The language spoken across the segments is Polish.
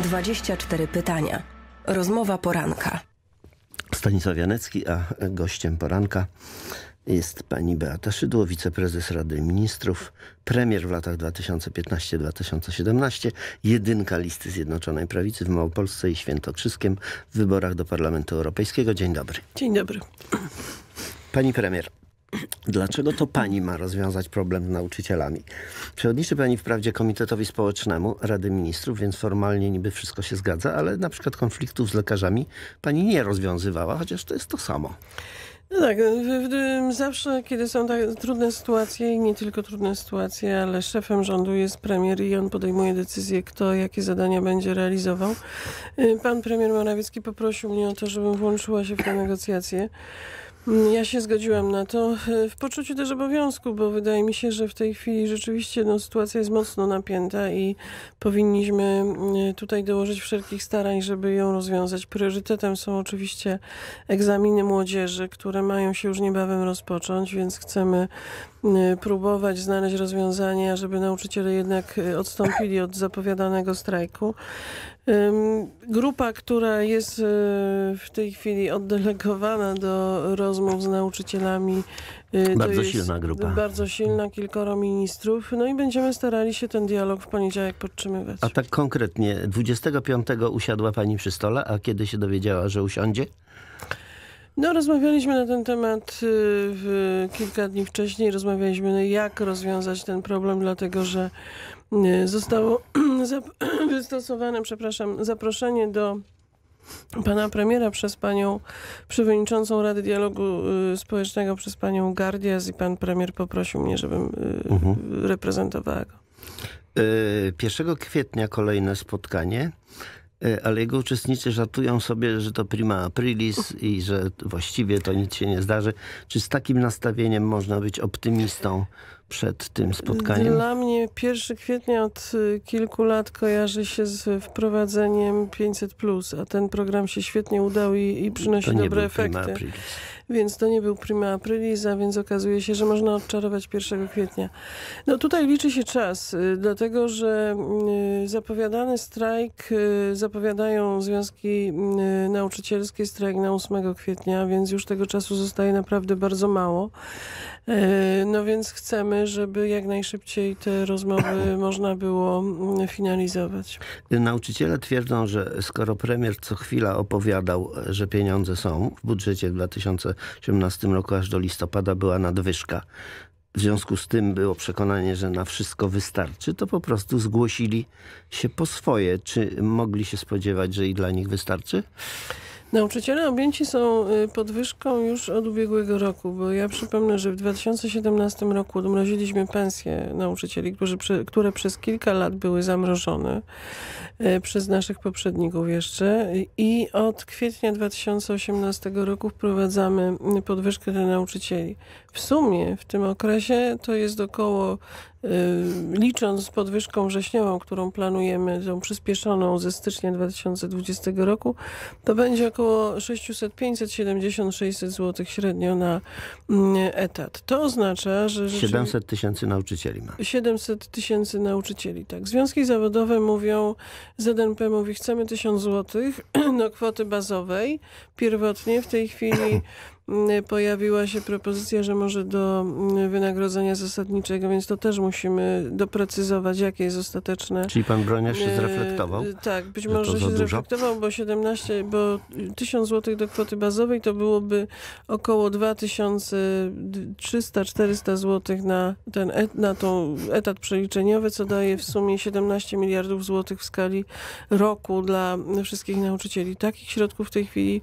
24 pytania. Rozmowa poranka. Stanisław Janecki, a gościem poranka jest pani Beata Szydło, wiceprezes Rady Ministrów, premier w latach 2015-2017, jedynka listy Zjednoczonej Prawicy w Małopolsce i Świętokrzyskiem w wyborach do Parlamentu Europejskiego. Dzień dobry. Dzień dobry. Pani premier, Dlaczego to pani ma rozwiązać problem z nauczycielami? Przewodniczy pani wprawdzie Komitetowi Społecznemu Rady Ministrów, więc formalnie niby wszystko się zgadza, ale na przykład konfliktów z lekarzami pani nie rozwiązywała, chociaż to jest to samo. No tak, zawsze kiedy są tak trudne sytuacje i nie tylko trudne sytuacje, ale szefem rządu jest premier i on podejmuje decyzję, kto jakie zadania będzie realizował. Y, pan premier Morawiecki poprosił mnie o to, żebym włączyła się w te negocjacje. Ja się zgodziłam na to w poczuciu też obowiązku, bo wydaje mi się, że w tej chwili rzeczywiście no, sytuacja jest mocno napięta i powinniśmy mm, tutaj dołożyć wszelkich starań, żeby ją rozwiązać. Priorytetem są oczywiście egzaminy młodzieży, które mają się już niebawem rozpocząć, więc chcemy mm, próbować znaleźć rozwiązania, żeby nauczyciele jednak odstąpili od zapowiadanego strajku. Grupa, która jest y, w tej chwili oddelegowana do rozmów z nauczycielami. Y, bardzo silna grupa. Bardzo silna, kilkoro ministrów. No i będziemy starali się ten dialog w poniedziałek podtrzymywać. A tak konkretnie, 25 usiadła pani przy stole, a kiedy się dowiedziała, że usiądzie? No, rozmawialiśmy na ten temat y, kilka dni wcześniej. Rozmawialiśmy, jak rozwiązać ten problem, dlatego że zostało wystosowane, przepraszam, zaproszenie do pana premiera przez panią przewodniczącą Rady Dialogu y, Społecznego, przez panią Gardias i pan premier poprosił mnie, żebym y, mhm. reprezentowała go. 1 y, kwietnia kolejne spotkanie, ale jego uczestnicy żartują sobie, że to prima aprilis i że właściwie to nic się nie zdarzy. Czy z takim nastawieniem można być optymistą przed tym spotkaniem? Dla mnie 1 kwietnia od y, kilku lat kojarzy się z wprowadzeniem 500+, a ten program się świetnie udał i, i przynosi dobre efekty. Więc to nie był prima aprilis, a więc okazuje się, że można odczarować 1 kwietnia. No tutaj liczy się czas, y, dlatego że y, zapowiadany strajk zapowiadają związki nauczycielskie, strajk na 8 kwietnia, więc już tego czasu zostaje naprawdę bardzo mało. E, no więc chcemy, żeby jak najszybciej te rozmowy można było mm, finalizować. Nauczyciele twierdzą, że skoro premier co chwila opowiadał, że pieniądze są w budżecie w 2018 roku aż do listopada była nadwyżka, w związku z tym było przekonanie, że na wszystko wystarczy, to po prostu zgłosili się po swoje. Czy mogli się spodziewać, że i dla nich wystarczy? Nauczyciele objęci są y, podwyżką już od ubiegłego roku, bo ja przypomnę, że w 2017 roku odmroziliśmy pensje nauczycieli, którzy, które przez kilka lat były zamrożone y, przez naszych poprzedników jeszcze i od kwietnia 2018 roku wprowadzamy podwyżkę dla nauczycieli. W sumie w tym okresie to jest około Y, licząc z podwyżką wrześniową, którą planujemy, tą przyspieszoną ze stycznia 2020 roku, to będzie około 600, 500, 70, 600 zł średnio na mm, etat. To oznacza, że... 700 tysięcy nauczycieli ma. 700 tysięcy nauczycieli, tak. Związki zawodowe mówią, ZNP mówi, chcemy 1000 zł do kwoty bazowej. Pierwotnie w tej chwili pojawiła się propozycja, że może do mm, wynagrodzenia zasadniczego, więc to też musimy doprecyzować, jakie jest ostateczne. Czyli pan Broniarz się zreflektował? Tak, być może się zreflektował, bo 17, bo 1000 zł do kwoty bazowej to byłoby około 2300-400 zł na ten et, na tą etat przeliczeniowy, co daje w sumie 17 miliardów złotych w skali roku dla wszystkich nauczycieli. Takich środków w tej chwili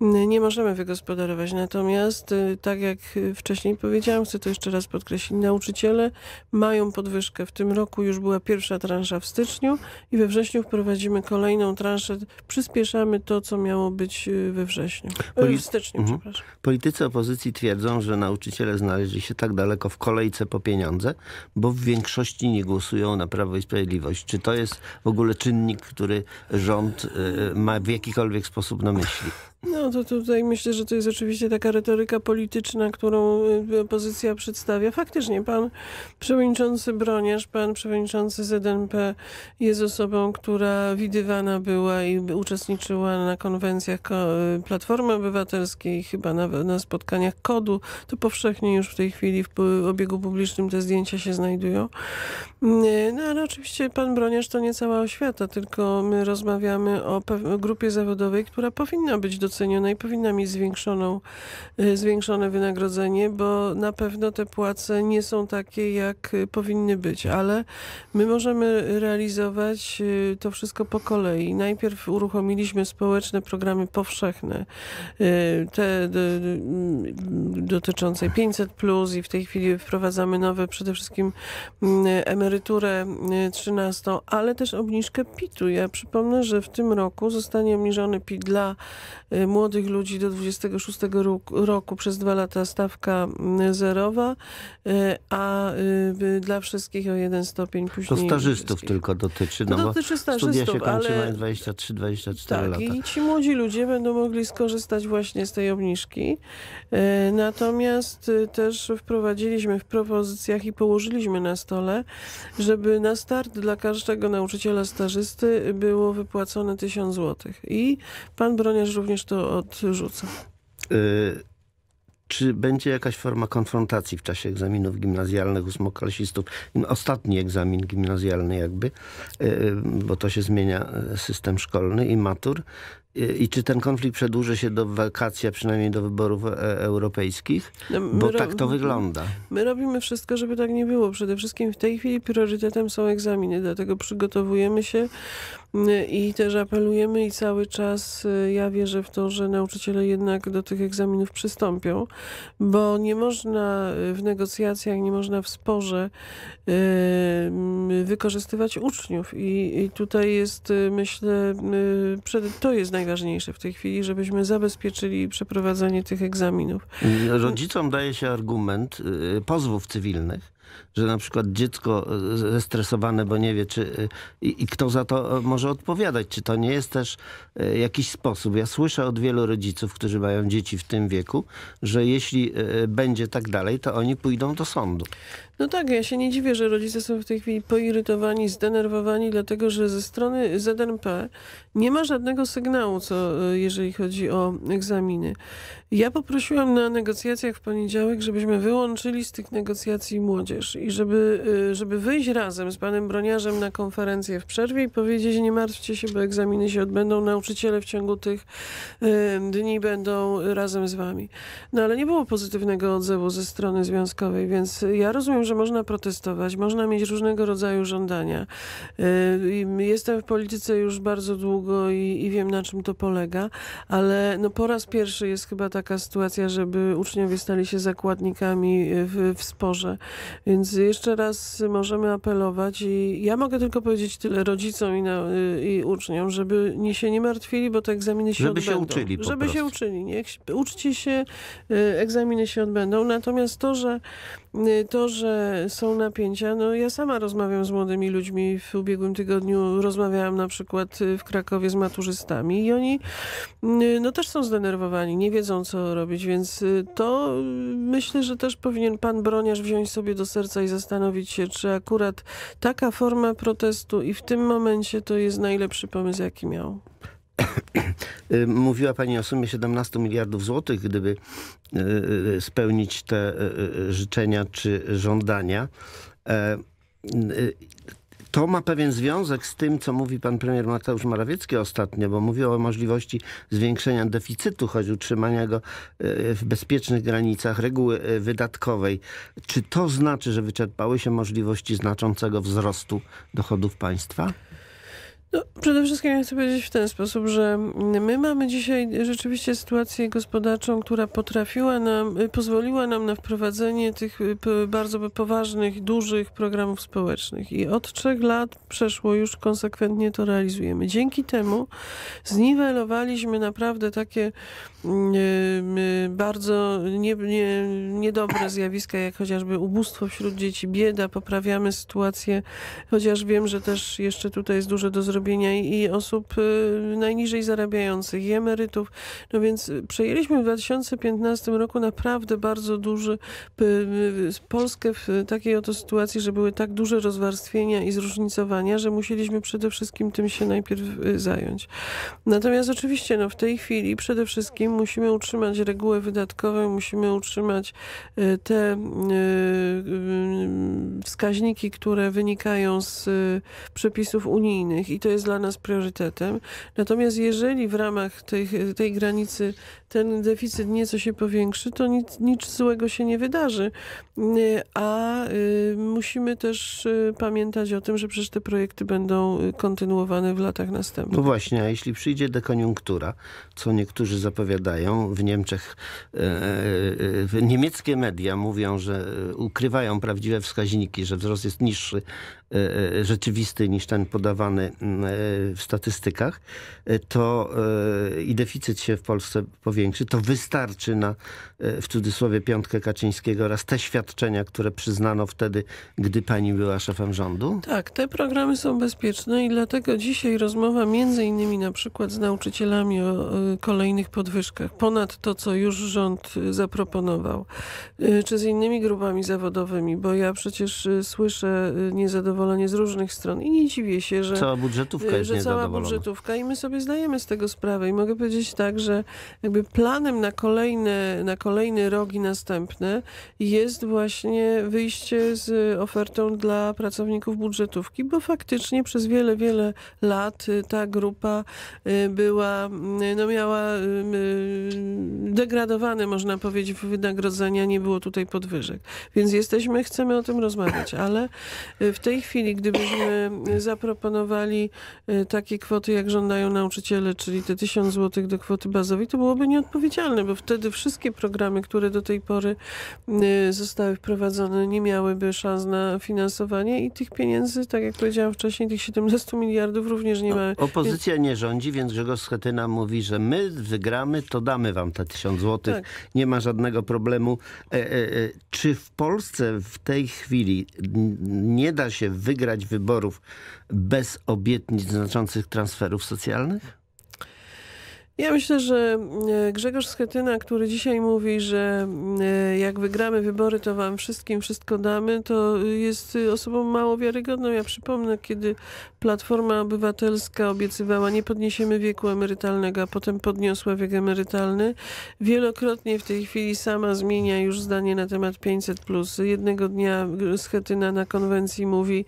nie możemy wygospodarować. Natomiast, y, tak jak wcześniej powiedziałam, chcę to jeszcze raz podkreślić, nauczyciele mają podwyżkę. W tym roku już była pierwsza transza w styczniu i we wrześniu wprowadzimy kolejną transzę. Przyspieszamy to, co miało być y, we wrześniu. Y, Poli w styczniu, mhm. przepraszam. Politycy opozycji twierdzą, że nauczyciele znaleźli się tak daleko w kolejce po pieniądze, bo w większości nie głosują na Prawo i Sprawiedliwość. Czy to jest w ogóle czynnik, który rząd ma w jakikolwiek sposób na myśli? No to tutaj myślę, że to jest oczywiście taka retoryka polityczna, którą y, opozycja przedstawia. Faktycznie pan przewodniczący Broniarz, pan przewodniczący ZNP jest osobą, która widywana była i uczestniczyła na konwencjach y, Platformy Obywatelskiej, chyba na, na spotkaniach KODU. To powszechnie już w tej chwili w obiegu publicznym te zdjęcia się znajdują. Y, no ale oczywiście pan Broniarz to nie cała oświata, tylko my rozmawiamy o grupie zawodowej, która powinna być doceniona doceniona i powinna mieć zwiększoną, y, zwiększone wynagrodzenie, bo na pewno te płace nie są takie, jak y, powinny być, ale my możemy realizować y, to wszystko po kolei. Najpierw uruchomiliśmy społeczne programy powszechne, te dotyczące 500 plus i w tej chwili wprowadzamy nowe, przede wszystkim emeryturę 13, ale też obniżkę PIT-u. Ja przypomnę, że w tym roku zostanie obniżony PIT dla młodych ludzi do 26 roku, roku przez dwa lata stawka mm, zerowa, y, a y, dla wszystkich o jeden stopień później. To stażystów tylko dotyczy, no to dotyczy stażystów, studia się kończy ale... 23-24 tak, lata. i ci młodzi ludzie będą mogli skorzystać właśnie z tej obniżki. Y, natomiast też wprowadziliśmy w propozycjach i położyliśmy na stole, żeby na start dla każdego nauczyciela stażysty było wypłacone 1000 zł. I pan Broniarz również to odrzuca. Y czy będzie jakaś forma konfrontacji w czasie egzaminów gimnazjalnych ósmoklasistów? Ostatni egzamin gimnazjalny jakby, y, bo to się zmienia y, system szkolny i matur. I czy ten konflikt przedłuży się do wakacji, a przynajmniej do wyborów e, europejskich? No, Bo tak to wygląda. My robimy wszystko, żeby tak nie było. Przede wszystkim w tej chwili priorytetem są egzaminy, dlatego przygotowujemy się i też apelujemy i cały czas y, ja wierzę w to, że nauczyciele jednak do tych egzaminów przystąpią, bo nie można y, w negocjacjach, nie można w sporze y, wykorzystywać uczniów i, tutaj jest myślę, to jest najważniejsze w tej chwili, żebyśmy zabezpieczyli przeprowadzenie tych egzaminów. Rodzicom daje się argument pozwów cywilnych, że na przykład dziecko e, zestresowane, bo nie wie, czy e, i, i, kto za to e, może odpowiadać. Czy to nie jest też jakiś sposób? Ja słyszę od wielu rodziców, którzy mają dzieci w tym wieku, że jeśli będzie tak dalej, to oni pójdą do sądu. No tak, ja się nie dziwię, że rodzice są w tej chwili poirytowani, zdenerwowani, dlatego że ze strony ZNP nie ma żadnego sygnału, co, jeżeli chodzi o egzaminy. Ja poprosiłam na negocjacjach w poniedziałek, żebyśmy wyłączyli z tych negocjacji młodzież i żeby, y, żeby wyjść razem z panem Broniarzem na konferencję w przerwie i powiedzieć, nie martwcie się, bo egzaminy się odbędą, nauczyciele w ciągu tych y, dni będą razem z wami. No ale nie było pozytywnego odzewu ze strony związkowej, więc ja rozumiem, że można protestować, można mieć różnego rodzaju żądania. Y, jestem w polityce już bardzo długo i, i wiem, na czym to polega, ale no po raz pierwszy jest chyba taka sytuacja, żeby uczniowie stali się zakładnikami w, w sporze. Więc jeszcze raz możemy apelować i ja mogę tylko powiedzieć tyle rodzicom i, na, i uczniom, żeby nie się nie martwili, bo te egzaminy się żeby odbędą. Się uczyli żeby prostu. się uczyli. Niech, uczcie się, y, egzaminy się odbędą. Natomiast to, że Y, to, że są napięcia, no ja sama rozmawiam z młodymi ludźmi. W ubiegłym tygodniu rozmawiałam na przykład y, w Krakowie z maturzystami i oni y, no też są zdenerwowani, nie wiedzą co robić, więc to myślę, że też powinien pan Broniarz wziąć sobie do serca i zastanowić się, czy akurat taka forma protestu i w tym momencie to jest najlepszy pomysł, jaki miał. Mówiła Pani o sumie 17 miliardów złotych, gdyby y, y, spełnić te życzenia czy żądania. E, to ma pewien związek z tym, co mówi pan premier Mateusz Morawiecki ostatnio, bo mówił o możliwości zwiększenia deficytu, choć utrzymania go w bezpiecznych granicach reguły wydatkowej. Czy to znaczy, że wyczerpały się możliwości znaczącego wzrostu dochodów państwa? No, przede wszystkim ja chcę powiedzieć w ten sposób, że my mamy dzisiaj rzeczywiście sytuację gospodarczą, która potrafiła nam, pozwoliła nam na wprowadzenie tych bardzo poważnych, dużych programów społecznych. I od trzech lat przeszło już konsekwentnie to realizujemy. Dzięki temu zniwelowaliśmy naprawdę takie bardzo nie, nie, niedobre zjawiska, jak chociażby ubóstwo wśród dzieci, bieda. Poprawiamy sytuację, chociaż wiem, że też jeszcze tutaj jest dużo do zrobienia i, osób y, najniżej zarabiających i emerytów. No więc przejęliśmy w 2015 roku naprawdę bardzo duży y, Polskę w takiej oto sytuacji, że były tak duże rozwarstwienia i zróżnicowania, że musieliśmy przede wszystkim tym się najpierw y, zająć. Natomiast oczywiście no, w tej chwili przede wszystkim musimy utrzymać reguły wydatkowe, musimy utrzymać y, te y, y, wskaźniki, które wynikają z y, przepisów unijnych i to jest dla nas priorytetem. Natomiast jeżeli w ramach tej, tej granicy ten deficyt nieco się powiększy, to nic, nic złego się nie wydarzy. Y, A y, musimy też y, pamiętać o tym, że przecież te projekty będą kontynuowane w latach następnych. No właśnie, a jeśli przyjdzie dekoniunktura, co niektórzy zapowiadają, w Niemczech e, e, e, niemieckie media mówią, że ukrywają prawdziwe wskaźniki, że wzrost jest niższy, rzeczywisty niż ten podawany m, e, w statystykach, e, to e, i deficyt się w Polsce powiększy, to wystarczy na, e, w cudzysłowie, piątkę Kaczyńskiego oraz te świadczenia, które przyznano wtedy, gdy pani była szefem rządu? Tak, te programy są bezpieczne i dlatego dzisiaj rozmowa między innymi na przykład z nauczycielami o kolejnych podwyżkach, ponad to, co już rząd zaproponował, czy z innymi grupami zawodowymi, bo ja przecież słyszę y, niezadowolenie z różnych stron. I nie dziwię się, że... Cała budżetówka jest że cała budżetówka i my sobie zdajemy z tego sprawę. I mogę powiedzieć tak, że jakby planem na kolejne, na kolejny rok i następne jest właśnie wyjście z ofertą dla pracowników budżetówki, bo faktycznie przez wiele, wiele lat y, ta grupa y, była, y, no miała y, y, degradowane, można powiedzieć, wynagrodzenia, nie było tutaj podwyżek. Więc jesteśmy, chcemy o tym rozmawiać, ale y, w tej chwili, gdybyśmy zaproponowali y, takie kwoty, jak żądają nauczyciele, czyli te 1000 zł do kwoty bazowej, to byłoby nieodpowiedzialne, bo wtedy wszystkie programy, które do tej pory y, zostały wprowadzone, nie miałyby szans na finansowanie i tych pieniędzy, tak jak powiedziałam wcześniej, tych 17 miliardów również nie ma. O- Opozycja nie rządzi, więc Grzegorz Schetyna mówi, że my wygramy, to damy wam te tysiąc złotych. Tak. Nie ma żadnego problemu. E, e, e, czy w Polsce w tej chwili nie da się wygrać wyborów bez obietnic znaczących transferów socjalnych? Ja myślę, że e, Grzegorz Schetyna, który dzisiaj mówi, że e, jak wygramy wybory, to wam wszystkim wszystko damy, to jest osobą mało wiarygodną. Ja przypomnę, kiedy Platforma Obywatelska obiecywała, nie podniesiemy wieku emerytalnego, a potem podniosła wiek emerytalny. Wielokrotnie w tej chwili sama zmienia już zdanie na temat 500+. Jednego dnia Schetyna na konwencji mówi,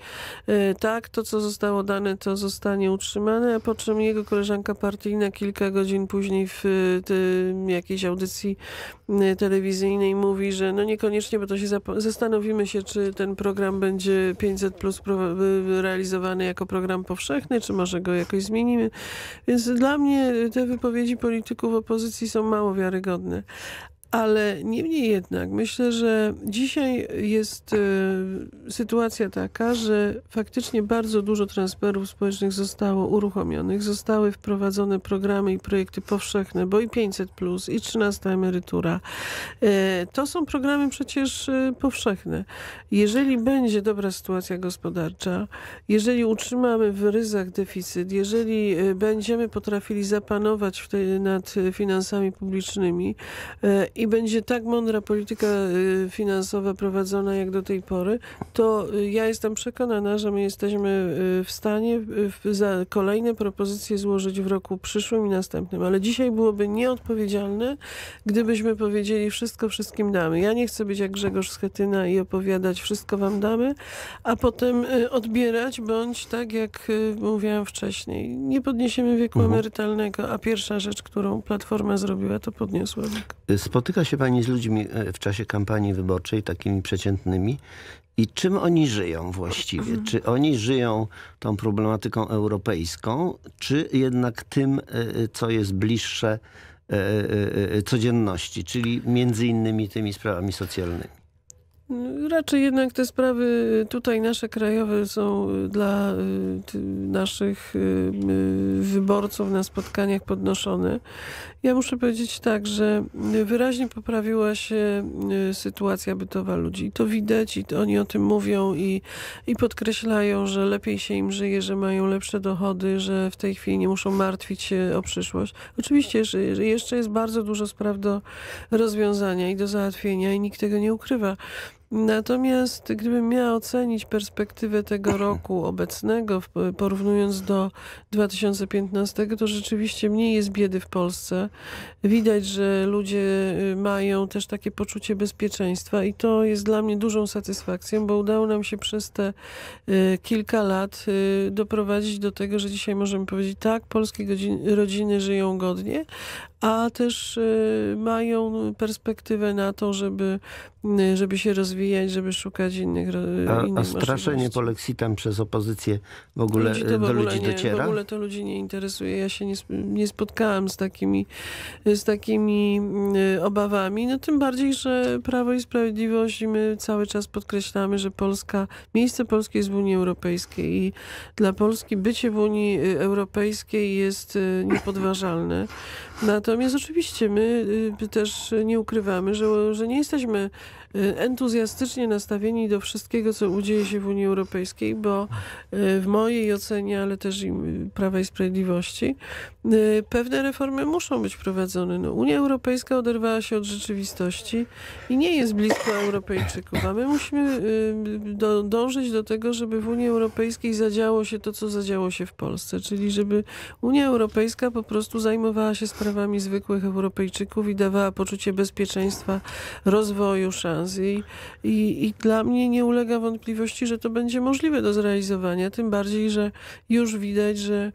e, tak, to co zostało dane, to zostanie utrzymane, a po czym jego koleżanka partyjna kilka godzin później w y, jakiejś audycji y, telewizyjnej mówi, że no niekoniecznie, bo to się zastanowimy się, czy ten program będzie 500 plus y, realizowany jako program powszechny, czy może go jakoś zmienimy. Więc dla mnie te wypowiedzi polityków opozycji są mało wiarygodne. Ale niemniej jednak myślę, że dzisiaj jest e, sytuacja taka, że faktycznie bardzo dużo transferów społecznych zostało uruchomionych, zostały wprowadzone programy i projekty powszechne, bo i 500, plus, i 13 emerytura. E, to są programy przecież e, powszechne. Jeżeli będzie dobra sytuacja gospodarcza, jeżeli utrzymamy w ryzach deficyt, jeżeli e, będziemy potrafili zapanować w tej, nad e, finansami publicznymi, e, i będzie tak mądra polityka y, finansowa prowadzona jak do tej pory, to y, ja jestem przekonana, że my jesteśmy y, w stanie za kolejne propozycje złożyć w roku przyszłym i następnym. Ale dzisiaj byłoby nieodpowiedzialne, gdybyśmy powiedzieli wszystko wszystkim damy. Ja nie chcę być jak Grzegorz Schetyna i opowiadać wszystko wam damy, a potem odbierać, bądź tak jak mówiłam wcześniej, nie podniesiemy wieku Mhm. emerytalnego, a pierwsza rzecz, którą Platforma zrobiła, to podniosła wiek. Spotyka się pani z ludźmi e, w czasie kampanii wyborczej, takimi przeciętnymi. I czym oni żyją właściwie? Czy oni żyją tą problematyką europejską, czy jednak tym, e, co jest bliższe e, e, e, codzienności, czyli między innymi tymi sprawami socjalnymi? Raczej jednak te sprawy tutaj nasze krajowe są dla y, naszych y, y, wyborców na spotkaniach podnoszone. Ja muszę powiedzieć tak, że wyraźnie poprawiła się sytuacja bytowa ludzi. To widać i to oni o tym mówią i, i podkreślają, że lepiej się im żyje, że mają lepsze dochody, że w tej chwili nie muszą martwić się o przyszłość. Oczywiście, że jeszcze jest bardzo dużo spraw do rozwiązania i do załatwienia i nikt tego nie ukrywa. Natomiast gdybym miała ocenić perspektywę tego roku obecnego, porównując do 2015, to rzeczywiście mniej jest biedy w Polsce. Widać, że ludzie y, mają też takie poczucie bezpieczeństwa i to jest dla mnie dużą satysfakcją, bo udało nam się przez te y, kilka lat y, doprowadzić do tego, że dzisiaj możemy powiedzieć tak, polskie rodziny żyją godnie, a też mają perspektywę na to, żeby, żeby się rozwijać, żeby szukać innych, a, innych A straszenie polexitem przez opozycję w ogóle ludzi do ludzi nie, dociera? W ogóle to ludzi nie interesuje. Ja się nie, nie spotkałam z takimi z takimi y, obawami. No tym bardziej, że Prawo i Sprawiedliwość i my cały czas podkreślamy, że Polska, miejsce Polski jest w Unii Europejskiej i dla Polski bycie w Unii y, Europejskiej jest y, niepodważalne. Natomiast oczywiście my też nie ukrywamy, że, że nie jesteśmy entuzjastycznie nastawieni do wszystkiego, co udzieje się w Unii Europejskiej, bo w mojej ocenie, ale też i Prawa i Sprawiedliwości, pewne reformy muszą być prowadzone. No, Unia Europejska oderwała się od rzeczywistości i nie jest blisko Europejczyków, a my musimy do, dążyć do tego, żeby w Unii Europejskiej zadziało się to, co zadziało się w Polsce, czyli żeby Unia Europejska po prostu zajmowała się sprawami zwykłych Europejczyków i dawała poczucie bezpieczeństwa, rozwoju, szans. I, i, I dla mnie nie ulega wątpliwości, że to będzie możliwe do zrealizowania, tym bardziej, że już widać, że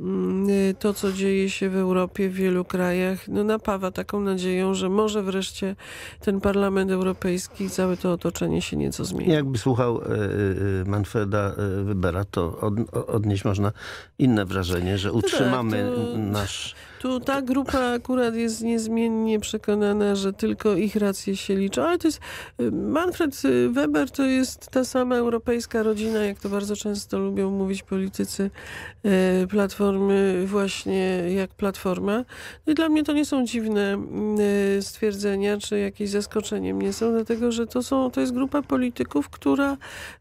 Mm, y, to, co dzieje się w Europie, w wielu krajach, no napawa taką nadzieją, że może wreszcie ten Parlament Europejski, całe to otoczenie się nieco zmieni. Jakby słuchał y, y, Manfreda Wybera, to od, odnieść można inne wrażenie, że utrzymamy no tak, to... nasz tu ta grupa akurat jest niezmiennie przekonana, że tylko ich racje się liczą, ale to jest Manfred Weber to jest ta sama europejska rodzina, jak to bardzo często lubią mówić politycy e, Platformy, właśnie jak Platforma. No i dla mnie to nie są dziwne e, stwierdzenia, czy jakieś zaskoczenie mnie są, dlatego że to, są, to jest grupa polityków, która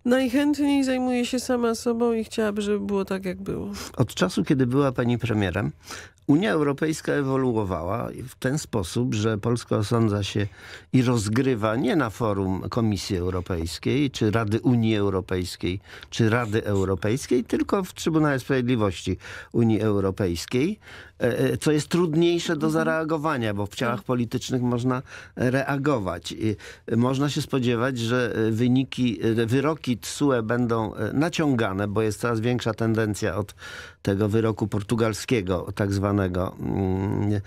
najchętniej zajmuje się sama sobą i chciałaby, żeby było tak, jak było. Od czasu, kiedy była pani premierem, Unia Europejska ewoluowała w ten sposób, że Polska osądza się i rozgrywa nie na forum Komisji Europejskiej, czy Rady Unii Europejskiej, czy Rady Europejskiej, tylko w Trybunale Sprawiedliwości Unii Europejskiej, co jest trudniejsze do zareagowania, bo w ciałach politycznych można reagować. Można się spodziewać, że wyniki, wyroki TSUE będą naciągane, bo jest coraz większa tendencja od tego wyroku portugalskiego, tak zwanego mm,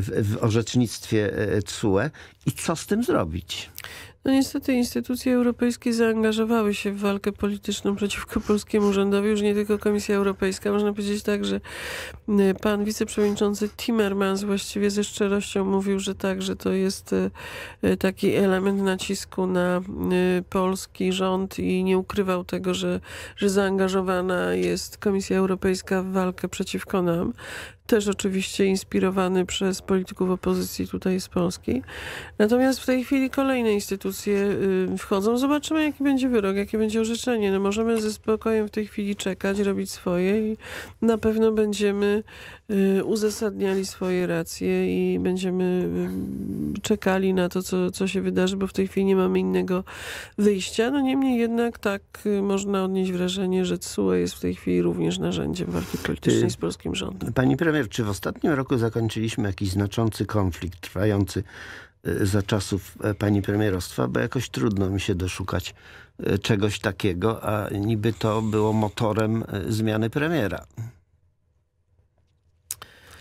w orzecznictwie TSUE i co z tym zrobić? No niestety instytucje europejskie zaangażowały się w walkę polityczną przeciwko polskiemu rządowi, już nie tylko Komisja Europejska. Można powiedzieć tak, że y, pan wiceprzewodniczący Timmermans właściwie ze szczerością mówił, że tak, że to jest y, y, taki element nacisku na polski rząd i nie ukrywał tego, że, że zaangażowana jest Komisja Europejska w walkę przeciwko nam też oczywiście inspirowany przez polityków opozycji tutaj z Polski. Natomiast w tej chwili kolejne instytucje y, wchodzą. Zobaczymy, jaki będzie wyrok, jakie będzie orzeczenie. No możemy ze spokojem w tej chwili czekać, robić swoje i na pewno będziemy y, uzasadniali swoje racje i będziemy y, czekali na to, co, co się wydarzy, bo w tej chwili nie mamy innego wyjścia. No niemniej jednak tak można odnieść wrażenie, że TSUE jest w tej chwili również narzędziem walki politycznej z polskim rządem. Pani premier czy w ostatnim roku zakończyliśmy jakiś znaczący konflikt trwający e, za czasów e, pani premierostwa, bo jakoś trudno mi się doszukać e, czegoś takiego, a niby to było motorem zmiany premiera.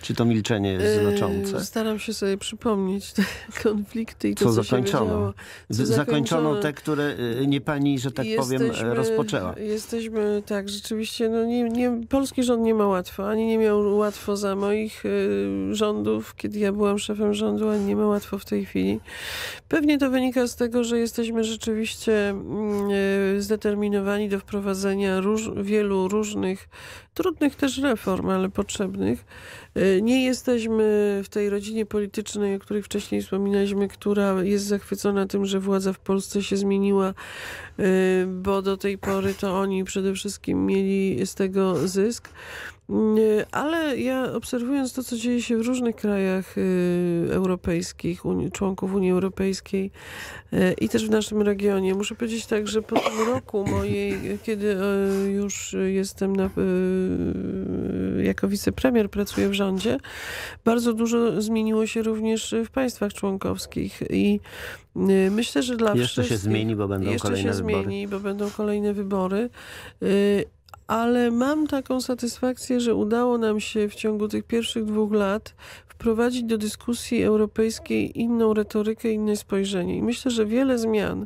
Czy to milczenie jest znaczące? Staram się sobie przypomnieć te konflikty i to, Co co, zakończono? co Zakończono te, które y, nie pani, że tak powiem, Jesteśmy- e, rozpoczęła. Jesteśmy, tak, rzeczywiście, no nie, nie, polski rząd nie ma łatwo, ani nie miał łatwo za moich y, rządów, kiedy ja byłam szefem rządu, ani nie ma łatwo w tej chwili. Pewnie to wynika z tego, że jesteśmy rzeczywiście mm, y, zdeterminowani do wprowadzenia róż, wielu różnych, trudnych też reform, ale potrzebnych. Nie jesteśmy w tej rodzinie politycznej, o której wcześniej wspominaliśmy, która jest zachwycona tym, że władza w Polsce się zmieniła, y, bo do tej pory to oni przede wszystkim mieli z tego zysk. Y, Ale ja obserwując to, co dzieje się w różnych krajach y, europejskich, Unii, członków Unii Europejskiej y, i też w naszym regionie, muszę powiedzieć tak, że po tym roku mojej, kiedy y, już jestem na, y, jako wicepremier, pracuję w rządzie, bardzo dużo zmieniło się również w państwach członkowskich i myślę, że dla Jeszcze się wszystkich... zmieni, bo będą Jeszcze kolejne się wybory. zmieni, bo będą kolejne wybory. Ale mam taką satysfakcję, że udało nam się w ciągu tych pierwszych dwóch lat wprowadzić do dyskusji europejskiej inną retorykę, inne spojrzenie. I myślę, że wiele zmian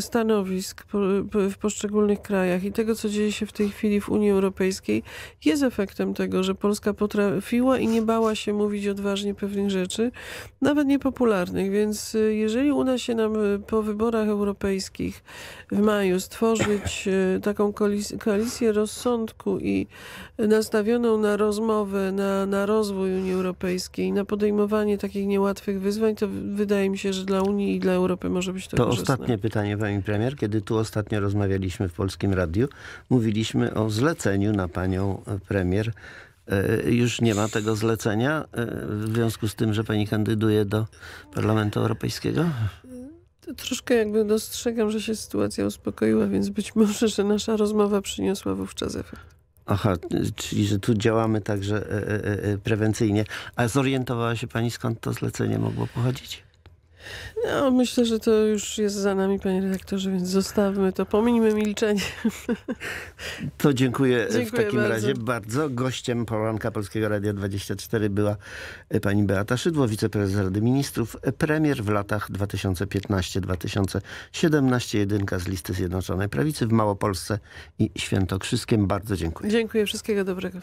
stanowisk po- po- w poszczególnych krajach i tego, co dzieje się w tej chwili w Unii Europejskiej, jest efektem tego, że Polska potrafiła i nie bała się mówić odważnie pewnych rzeczy, nawet niepopularnych. Więc y, jeżeli uda się nam y, po wyborach europejskich w maju stworzyć y, taką koalicję rozsądku i nastawioną na rozmowę, na, na rozwój Unii Europejskiej, na podejmowanie takich niełatwych wyzwań, to wydaje mi się, że dla Unii i dla Europy może być to, To korzystne. ostatnie pytanie, pani premier. Kiedy tu ostatnio rozmawialiśmy w Polskim Radiu, mówiliśmy o zleceniu na panią e, premier. E, Już nie ma tego zlecenia e, w związku z tym, że pani kandyduje do Parlamentu Europejskiego? To Troszkę jakby dostrzegam, że się sytuacja uspokoiła, więc być może, że nasza rozmowa przyniosła wówczas efekt. Aha, czyli że tu działamy także e, e, prewencyjnie. A zorientowała się pani, skąd to zlecenie mogło pochodzić? No, myślę, że to już jest za nami, panie redaktorze, więc zostawmy to, pomińmy milczenie. To dziękuję, w Dziękuję takim bardzo. razie bardzo. Gościem poranka Polskiego Radia 24 była e, pani Beata Szydło, wiceprezes Rady Ministrów, e, premier w latach 2015-2017, jedynka z listy Zjednoczonej Prawicy w Małopolsce i Świętokrzyskiem. Bardzo dziękuję. Dziękuję, wszystkiego dobrego.